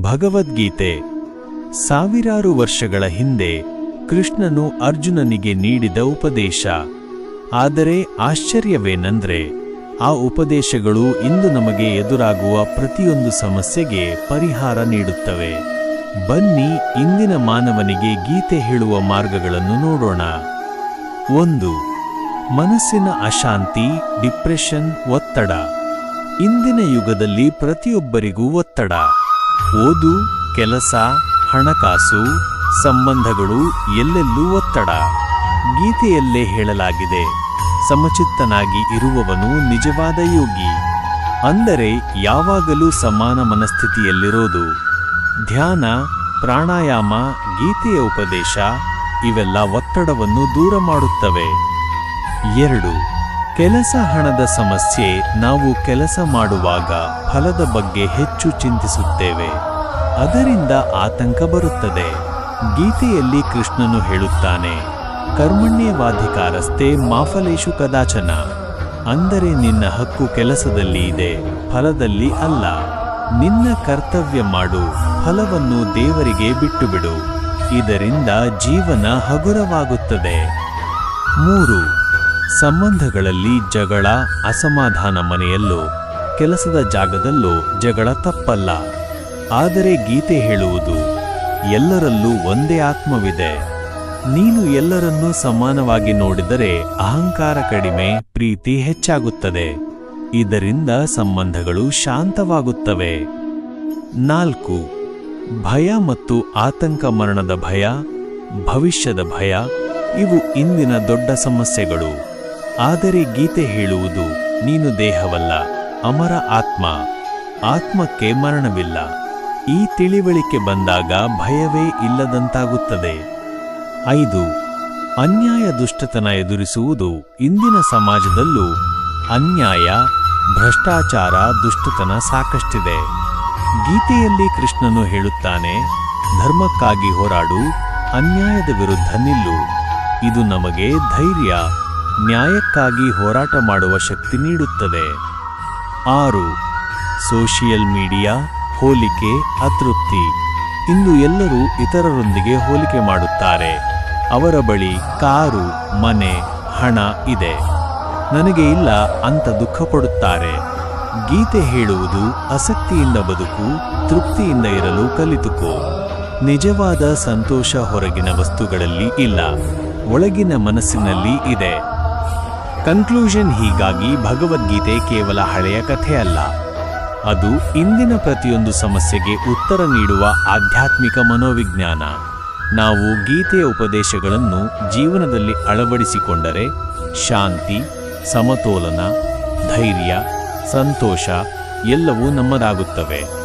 ಭಗವದ್ಗೀತೆ. ಸಾವಿರಾರು ವರ್ಷಗಳ ಹಿಂದೆ ಕೃಷ್ಣನು ಅರ್ಜುನನಿಗೆ ನೀಡಿದ ಉಪದೇಶ. ಆದರೆ ಆಶ್ಚರ್ಯವೇನೆಂದರೆ, ಆ ಉಪದೇಶಗಳು ಇಂದು ನಮಗೆ ಎದುರಾಗುವ ಪ್ರತಿಯೊಂದು ಸಮಸ್ಯೆಗೆ ಪರಿಹಾರ ನೀಡುತ್ತವೆ. ಬನ್ನಿ ಇಂದಿನ ಮಾನವನಿಗೆ ಗೀತೆ ಹೇಳುವ ಮಾರ್ಗಗಳನ್ನು ನೋಡೋಣ. ಒಂದು, ಮನಸ್ಸಿನ ಅಶಾಂತಿ, ಡಿಪ್ರೆಷನ್, ಒತ್ತಡ. ಇಂದಿನ ಯುಗದಲ್ಲಿ ಪ್ರತಿಯೊಬ್ಬರಿಗೂ ಒತ್ತಡ. ಓದು, ಕೆಲಸ, ಹಣಕಾಸು, ಸಂಬಂಧಗಳು ಎಲ್ಲೆಲ್ಲೂ ಒತ್ತಡ. ಗೀತೆಯಲ್ಲೇ ಹೇಳಲಾಗಿದೆ, ಸಮಚಿತ್ತನಾಗಿ ಇರುವವನು ನಿಜವಾದ ಯೋಗಿ. ಅಂದರೆ ಯಾವಾಗಲೂ ಸಮಾನ ಮನಸ್ಥಿತಿಯಲ್ಲಿರೋದು. ಧ್ಯಾನ, ಪ್ರಾಣಾಯಾಮ, ಗೀತೆಯ ಉಪದೇಶ, ಇವೆಲ್ಲ ಒತ್ತಡವನ್ನು ದೂರ ಮಾಡುತ್ತವೆ. ಎರಡು ಕೆಲಸ ಹಣದ ಸಮಸ್ಯೆ ನಾವು ಕೆಲಸ ಮಾಡುವಾಗ ಫಲದ ಬಗ್ಗೆ ಹೆಚ್ಚು ಚಿಂತಿಸುತ್ತೇವೆ. ಅದರಿಂದ ಆತಂಕ ಬರುತ್ತದೆ. ಗೀತೆಯಲ್ಲಿ ಕೃಷ್ಣನು ಹೇಳುತ್ತಾನೆ, ಕರ್ಮಣ್ಯವಾಧಿಕಾರಸ್ಥೆ ಮಾಫಲೇಶು ಕದಾಚನ. ಅಂದರೆ ನಿನ್ನ ಹಕ್ಕು ಕೆಲಸದಲ್ಲಿ ಇದೆ, ಫಲದಲ್ಲಿ ಅಲ್ಲ. ನಿನ್ನ ಕರ್ತವ್ಯ ಮಾಡು, ಫಲವನ್ನು ದೇವರಿಗೆ ಬಿಟ್ಟುಬಿಡು. ಇದರಿಂದ ಜೀವನ ಹಗುರವಾಗುತ್ತದೆ. ಮೂರು ಸಂಬಂಧಗಳಲ್ಲಿ ಜಗಳ, ಅಸಮಾಧಾನ ಮನೆಯಲ್ಲೂ, ಕೆಲಸದ ಜಾಗದಲ್ಲೂ ಜಗಳ ತಪ್ಪಲ್ಲ. ಆದರೆ ಗೀತೆ ಹೇಳುವುದು, ಎಲ್ಲರಲ್ಲೂ ಒಂದೇ ಆತ್ಮವಿದೆ. ನೀನು ಎಲ್ಲರನ್ನೂ ಸಮಾನವಾಗಿ ನೋಡಿದರೆ ಅಹಂಕಾರ ಕಡಿಮೆ, ಪ್ರೀತಿ ಹೆಚ್ಚಾಗುತ್ತದೆ. ಇದರಿಂದ ಸಂಬಂಧಗಳು ಶಾಂತವಾಗುತ್ತವೆ. ನಾಲ್ಕು, ಭಯ ಮತ್ತು ಆತಂಕ ಮರಣದ ಭಯ, ಭವಿಷ್ಯದ ಭಯ, ಇವು ಇಂದಿನ ದೊಡ್ಡ ಸಮಸ್ಯೆಗಳು. ಆದರೆ ಗೀತೆ ಹೇಳುವುದು ನೀನು ದೇಹವಲ್ಲ, ಅಮರ ಆತ್ಮ. ಆತ್ಮಕ್ಕೆ ಮರಣವಿಲ್ಲ. ಈ ತಿಳಿವಳಿಕೆ ಬಂದಾಗ ಭಯವೇ ಇಲ್ಲದಂತಾಗುತ್ತದೆ. ಐದು, ಅನ್ಯಾಯ ದುಷ್ಟತನ ಎದುರಿಸುವುದು ಇಂದಿನ ಸಮಾಜದಲ್ಲೂ ಅನ್ಯಾಯ, ಭ್ರಷ್ಟಾಚಾರ, ದುಷ್ಟತನ ಸಾಕಷ್ಟಿದೆ. ಗೀತೆಯಲ್ಲಿ ಕೃಷ್ಣನು ಹೇಳುತ್ತಾನೆ, ಧರ್ಮಕ್ಕಾಗಿ ಹೋರಾಡು, ಅನ್ಯಾಯದ ವಿರುದ್ಧ ನಿಲ್ಲು. ಇದು ನಮಗೆ ಧೈರ್ಯ ನ್ಯಾಯಕ್ಕಾಗಿ ಹೋರಾಟ ಮಾಡುವ ಶಕ್ತಿ ನೀಡುತ್ತದೆ. ಆರು. ಸೋಷಿಯಲ್ ಮೀಡಿಯಾ, ಹೋಲಿಕೆ, ಅತೃಪ್ತಿ. ಇಂದು ಎಲ್ಲರೂ ಇತರರೊಂದಿಗೆ ಹೋಲಿಕೆ ಮಾಡುತ್ತಾರೆ. ಅವರ ಬಳಿ ಕಾರು, ಮನೆ, ಹಣ ಇದೆ. ನನಗೆ ಇಲ್ಲ ಅಂತ ದುಃಖ ಪಡುತ್ತಾರೆ. ಗೀತೆ ಹೇಳುವುದು ಆಸಕ್ತಿಯಿಂದ ಬದುಕು, ತೃಪ್ತಿಯಿಂದ ಇರಲು ಕಲಿತುಕೋ. ನಿಜವಾದ ಸಂತೋಷ ಹೊರಗಿನ ವಸ್ತುಗಳಲ್ಲಿ ಇಲ್ಲ. ಒಳಗಿನ ಮನಸ್ಸಿನಲ್ಲಿ ಇದೆ. ಕನ್ಕ್ಲೂಷನ್ ಹೀಗಾಗಿ ಭಗವದ್ಗೀತೆ ಕೇವಲ ಹಳೆಯ ಕಥೆ ಅಲ್ಲ. ಅದು ಇಂದಿನ ಪ್ರತಿಯೊಂದು ಸಮಸ್ಯೆಗೆ ಉತ್ತರ ನೀಡುವ ಆಧ್ಯಾತ್ಮಿಕ ಮನೋವಿಜ್ಞಾನ. ನಾವು ಗೀತೆಯ ಉಪದೇಶಗಳನ್ನು ಜೀವನದಲ್ಲಿ ಅಳವಡಿಸಿಕೊಂಡರೆ ಶಾಂತಿ, ಸಮತೋಲನ, ಧೈರ್ಯ, ಸಂತೋಷ ಎಲ್ಲವೂ ನಮ್ಮದಾಗುತ್ತವೆ.